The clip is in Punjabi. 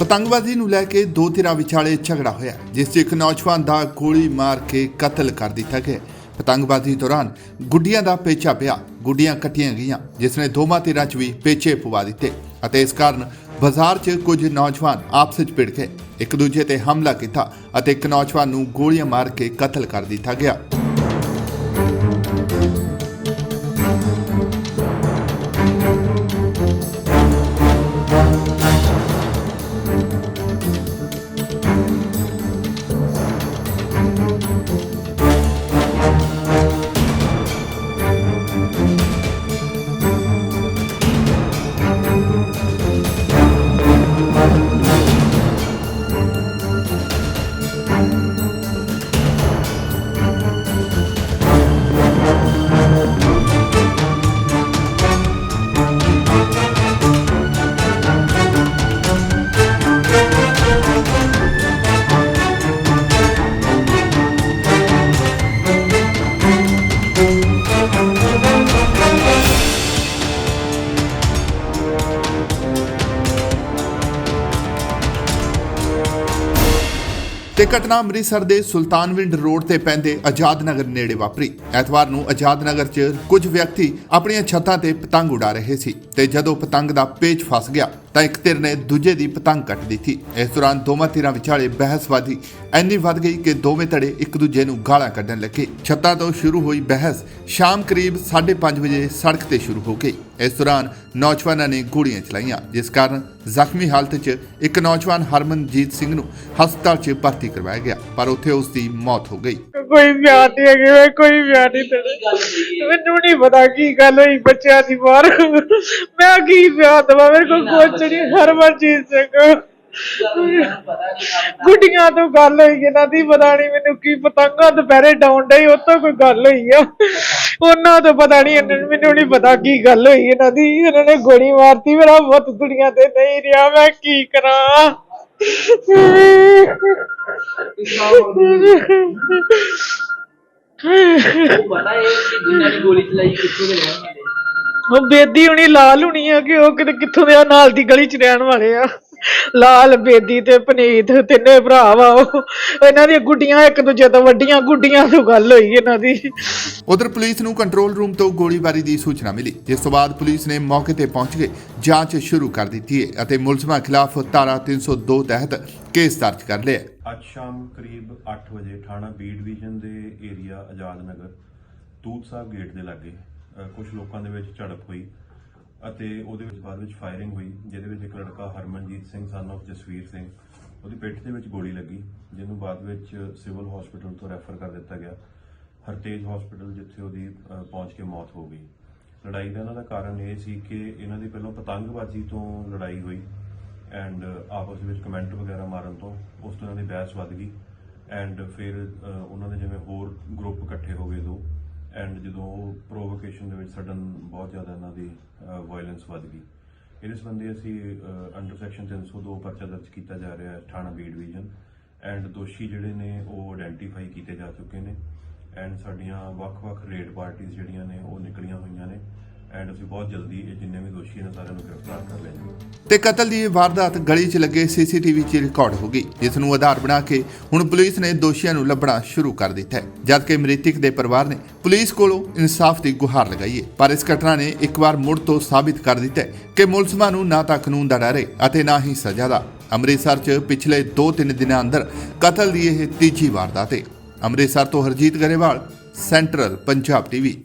ਪਤੰਗਬਾਜ਼ੀ ਨੂੰ ਲੈ ਕੇ ਦੋ ਧਿਰਾਂ ਵਿਚਾਲੇ ਝਗੜਾ ਹੋਇਆ, ਜਿਸ 'ਚ ਇੱਕ ਨੌਜਵਾਨ ਦਾ ਗੋਲੀ ਮਾਰ ਕੇ ਕਤਲ ਕਰ ਦਿੱਤਾ ਗਿਆ। ਪਤੰਗਬਾਜ਼ੀ ਦੌਰਾਨ ਗੁੱਡੀਆਂ ਦਾ ਪੇਚਾ ਪਿਆ, ਗੁੱਡੀਆਂ ਕੱਟੀਆਂ ਗਈਆਂ, ਜਿਸ ਨੇ ਦੋਵਾਂ ਧਿਰਾਂ 'ਚ ਵੀ ਪੇਚੇ ਪਵਾ ਦਿੱਤੇ ਅਤੇ ਇਸ ਕਾਰਨ ਬਾਜ਼ਾਰ 'ਚ ਕੁਝ ਨੌਜਵਾਨ ਆਪਸ 'ਚ ਭਿੜ ਗਏ। ਇੱਕ ਦੂਜੇ ਤੇ ਹਮਲਾ ਕੀਤਾ ਅਤੇ ਇੱਕ ਨੌਜਵਾਨ ਨੂੰ ਗੋਲੀਆਂ ਮਾਰ ਕੇ ਕਤਲ ਕਰ ਦਿੱਤਾ ਗਿਆ। ਤੇ ਘਟਨਾ ਅੰਮ੍ਰਿਤਸਰ ਦੇ ਸੁਲਤਾਨਵਿੰਡ ਰੋਡ ਤੇ ਪੈਂਦੇ ਆਜ਼ਾਦ ਨਗਰ ਨੇੜੇ ਵਾਪਰੀ। ਐਤਵਾਰ ਨੂੰ ਆਜ਼ਾਦ ਨਗਰ 'ਚ ਕੁਝ ਵਿਅਕਤੀ ਆਪਣੀਆਂ ਛੱਤਾਂ ਤੇ ਪਤੰਗ ਉਡਾ ਰਹੇ ਸੀ ਤੇ ਜਦੋਂ ਪਤੰਗ ਦਾ ਪੇਚ ਫਸ ਗਿਆ ਤਾਂ ਇੱਕ ਧਿਰ ਨੇ ਦੂਜੇ ਦੀ ਪਤੰਗ ਕੱਟ ਦਿੱਤੀ। ਇਸ ਦੌਰਾਨ ਦੋਵਾਂ ਧਿਰਾਂ ਵਿਚਾਲੇ ਬਹਿਸਵਾਦੀ ਐਨੀ ਵੱਧ ਗਈ ਕਿ ਦੋਵੇਂ ਧੜੇ ਇੱਕ ਦੂਜੇ ਨੂੰ ਗਾਲਾਂ ਕੱਢਣ ਲੱਗੇ। ਛੱਤਾਂ ਤੋਂ ਸ਼ੁਰੂ ਹੋਈ ਬਹਿਸ ਸ਼ਾਮ ਕਰੀਬ 5:30 ਵਜੇ ਸੜਕ ਤੇ ਸ਼ੁਰੂ ਹੋ ਗਈ। ਇਸ ਦੌਰਾਨ ਨੌਜਵਾਨਾਂ ਨੇ ਗੋਲੀਆਂ ਚਲਾਈਆਂ, ਜਿਸ ਕਾਰਨ ਜ਼ਖਮੀ ਹਾਲਤ 'ਚ ਇੱਕ ਨੌਜਵਾਨ ਹਰਮਨਜੀਤ ਸਿੰਘ ਨੂੰ ਹਸਪਤਾਲ 'ਚ ਭਰਤੀ ਕਰਵਾਇਆ ਗਿਆ, ਪਰ ਉੱਥੇ ਉਸ ਦੀ ਮੌਤ ਹੋ ਗਈ। ਕੋਈ ਵਿਆਹ ਨਹੀਂ ਹੈਗੇ ਵੇ ਕੋਈ ਵਿਆਹ ਨਹੀਂ ਤੇਰੇ। ਮੈਨੂੰ ਨਹੀਂ ਪਤਾ ਕੀ ਗੱਲ ਹੋਈ ਬੱਚਿਆਂ ਦੀ ਬਾਹਰ। ਮੈਂ ਕੀ ਵਿਆਹ ਦਵਾ ਮੇਰੇ ਕੋਲ ਕੁਛ ਨਹੀਂ ਹਰਮਨਜੀਤ ਸਿੰਘ ਗੁੱਡੀਆਂ ਤੋਂ ਗੱਲ ਹੋਈ ਇਹਨਾਂ ਦੀ ਪਤਾ ਨਹੀਂ ਮੈਨੂੰ ਕੀ ਪਤੰਗਾਂ ਦੁਪਹਿਰੇ ਡਾਉਣ ਡਈ ਉਹ ਤੋਂ ਕੋਈ ਗੱਲ ਹੋਈ ਆ। ਉਹਨਾਂ ਤੋਂ ਪਤਾ ਨਹੀਂ ਇਹਨਾਂ ਨੂੰ ਮੈਨੂੰ ਨਹੀਂ ਪਤਾ ਕੀ ਗੱਲ ਹੋਈ ਇਹਨਾਂ ਦੀ। ਇਹਨਾਂ ਨੇ ਗੋਲੀ ਮਾਰਤੀ ਮੇਰਾ ਬਹੁਤ ਦੁਨੀਆ ਤੇ ਨਹੀਂ ਰਿਹਾ ਮੈਂ ਕੀ ਕਰਾਂ? ਪਤਾ ਹੈ ਕਿ ਜਿਨ੍ਹਾਂ ਨੇ ਗੋਲੀ ਚਲਾਈ ਕਿੱਥੋਂ ਦੇ ਰਹਿਣ ਵਾਲੇ ਉਹ ਬੇਦੀ ਹੁਣੀ ਲਾਲ ਹੁਣੀ ਆ ਕਿ ਉਹ ਕਿਤੇ ਕਿੱਥੋਂ ਦੇ ਆ, ਨਾਲ ਦੀ ਗਲੀ ਚ ਰਹਿਣ ਵਾਲੇ ਆ। ਲਾਲ ਬੇਦੀ ਤੇ ਪਨੀਤ ਤਿੰਨੇ ਭਰਾ ਵਾ ਉਹ। ਇਹਨਾਂ ਦੀਆਂ ਗੁੱਡੀਆਂ ਇੱਕ ਦੂਜੇ ਤੋਂ ਵੱਡੀਆਂ ਗੁੱਡੀਆਂ ਤੋਂ ਗੱਲ ਹੋਈ ਇਹਨਾਂ ਦੀ। ਉਧਰ ਪੁਲਿਸ ਨੂੰ ਕੰਟਰੋਲ ਰੂਮ ਤੋਂ ਗੋਲੀਬਾਰੀ ਦੀ ਸੂਚਨਾ ਮਿਲੀ। ਜਿਸ ਤੋਂ ਬਾਅਦ ਪੁਲਿਸ ਨੇ ਮੌਕੇ ਤੇ ਪਹੁੰਚ ਕੇ ਜਾਂਚ ਸ਼ੁਰੂ ਕਰ ਦਿੱਤੀ ਹੈ ਅਤੇ ਮੁਲਜ਼ਮਾਂ ਖਿਲਾਫ ਧਾਰਾ 302 ਤਹਿਤ ਕੇਸ ਦਰਜ ਕਰ ਲਿਆ ਅੱਜ ਸ਼ਾਮ ਕਰੀਬ 8 ਵਜੇ ਥਾਣਾ ਬੀ ਡਿਵੀਜ਼ਨ ਦੇ ਏਰੀਆ ਆਜ਼ਾਦ ਨਗਰ ਤੂਤ ਸਾਹਿਬ ਗੇਟ ਦੇ ਲਾਗੇ ਕੁਝ ਲੋਕਾਂ ਦੇ ਵਿੱਚ ਝੜਪ ਹੋਈ। ਅਤੇ ਉਹਦੇ ਵਿੱਚ ਬਾਅਦ ਵਿੱਚ ਫਾਇਰਿੰਗ ਹੋਈ, ਜਿਹਦੇ ਵਿੱਚ ਇੱਕ ਲੜਕਾ ਹਰਮਨਜੀਤ ਸਿੰਘ ਸਨ of ਜਸਵੀਰ ਸਿੰਘ, ਉਹਦੀ ਪਿੱਠ ਦੇ ਵਿੱਚ ਗੋਲੀ ਲੱਗੀ, ਜਿਹਨੂੰ ਬਾਅਦ ਵਿੱਚ ਸਿਵਲ ਹਸਪੀਟਲ ਤੋਂ ਰੈਫਰ ਕਰ ਦਿੱਤਾ ਗਿਆ। ਹਰਤੇਜ ਹਸਪੀਟਲ ਜਿੱਥੇ ਉਹਦੀ ਪਹੁੰਚ ਕੇ ਮੌਤ ਹੋ ਗਈ। ਲੜਾਈ ਦਾ ਇਹਨਾਂ ਦਾ ਕਾਰਨ ਇਹ ਸੀ ਕਿ ਇਹਨਾਂ ਦੀ ਪਹਿਲਾਂ ਪਤੰਗਬਾਜ਼ੀ ਤੋਂ ਲੜਾਈ ਹੋਈ ਐਂਡ ਆਪਸ ਵਿੱਚ ਕਮੈਂਟ ਵਗੈਰਾ ਮਾਰਨ ਤੋਂ ਉਸ ਤੋਂ ਇਹਨਾਂ ਦੀ ਬਹਿਸ ਵੱਧ ਗਈ ਐਂਡ ਫਿਰ ਉਹਨਾਂ ਦੇ ਜਿਵੇਂ ਹੋਰ ਗਰੁੱਪ ਐਂਡ ਜਦੋਂ ਪ੍ਰੋਵੋਕੇਸ਼ਨ ਦੇ ਵਿੱਚ ਸਡਨ ਬਹੁਤ ਜ਼ਿਆਦਾ ਇਹਨਾਂ ਦੀ ਵਾਇਲੈਂਸ ਵੱਧ ਗਈ। ਇਹਦੇ ਸੰਬੰਧੀ ਅਸੀਂ ਅੰਡਰ ਸੈਕਸ਼ਨ 302 ਪਰਚਾ ਦਰਜ ਕੀਤਾ ਜਾ ਰਿਹਾ ਹੈ, ਥਾਣਾ ਬੀ ਡਿਵੀਜ਼ਨ ਐਂਡ ਦੋਸ਼ੀ ਜਿਹੜੇ ਨੇ, ਉਹ ਆਇਡੈਂਟੀਫਾਈ ਕੀਤੇ ਜਾ ਚੁੱਕੇ ਨੇ। ਐਂਡ ਸਾਡੀਆਂ ਵੱਖ-ਵੱਖ ਰੇਡ ਪਾਰਟੀਆਂ ਜਿਹੜੀਆਂ ਨੇ, ਉਹ ਨਿਕਲੀਆਂ ਹੋਈਆਂ ਨੇ। ਐਂਡ ਅਸੀਂ ਬਹੁਤ ਜਲਦੀ ਇਹ ਜਿੰਨੇ ਵੀ ਦੋਸ਼ੀ ਨੇ ਸਾਰਿਆਂ ਨੂੰ ਗ੍ਰਿਫਤਾਰ ਕਰ ਲਿਆ ਤੇ ਕਤਲ ਦੀ ਵਾਰਦਾਤ ਗਲੀ 'ਚ ਲੱਗੇ ਸੀਸੀਟੀਵੀ 'ਚ ਰਿਕਾਰਡ ਹੋ ਗਈ। ਜਿਸ ਨੂੰ ਆਧਾਰ ਬਣਾ ਕੇ ਹੁਣ ਪੁਲਿਸ ਨੇ ਦੋਸ਼ੀਆਂ ਨੂੰ ਲੱਭਣਾ ਸ਼ੁਰੂ ਕਰ ਦਿੱਤਾ ਹੈ। ਜਦਕਿ ਮ੍ਰਿਤਕ ਦੇ ਪਰਿਵਾਰ ਨੇ ਪੁਲਿਸ ਕੋਲੋਂ ਇਨਸਾਫ ਦੀ ਗੁਹਾਰ ਲਗਾਈ ਹੈ। ਪਰ ਇਸ ਘਟਨਾ ਨੇ ਇੱਕ ਵਾਰ ਮੁੜ ਤੋਂ ਸਾਬਿਤ ਕਰ ਦਿੱਤਾ ਹੈ ਕਿ ਮੁਲਜ਼ਮਾਂ ਨੂੰ ਨਾ ਤਾਂ ਕਾਨੂੰਨ ਦਾ ਡਰ ਹੈ ਅਤੇ ਨਾ ਹੀ ਸਜ਼ਾ ਦਾ। ਅੰਮ੍ਰਿਤਸਰ 'ਚ ਪਿਛਲੇ 2-3 ਦਿਨਾਂ ਅੰਦਰ ਕਤਲ ਦੀ ਇਹ ਤੀਜੀ ਵਾਰਦਾਤ ਹੈ। ਅੰਮ੍ਰਿਤਸਰ ਤੋਂ ਹਰਜੀਤ ਗਰੇਵਾਲ, ਸੈਂਟਰਲ ਪੰਜਾਬ ਟੀਵੀ।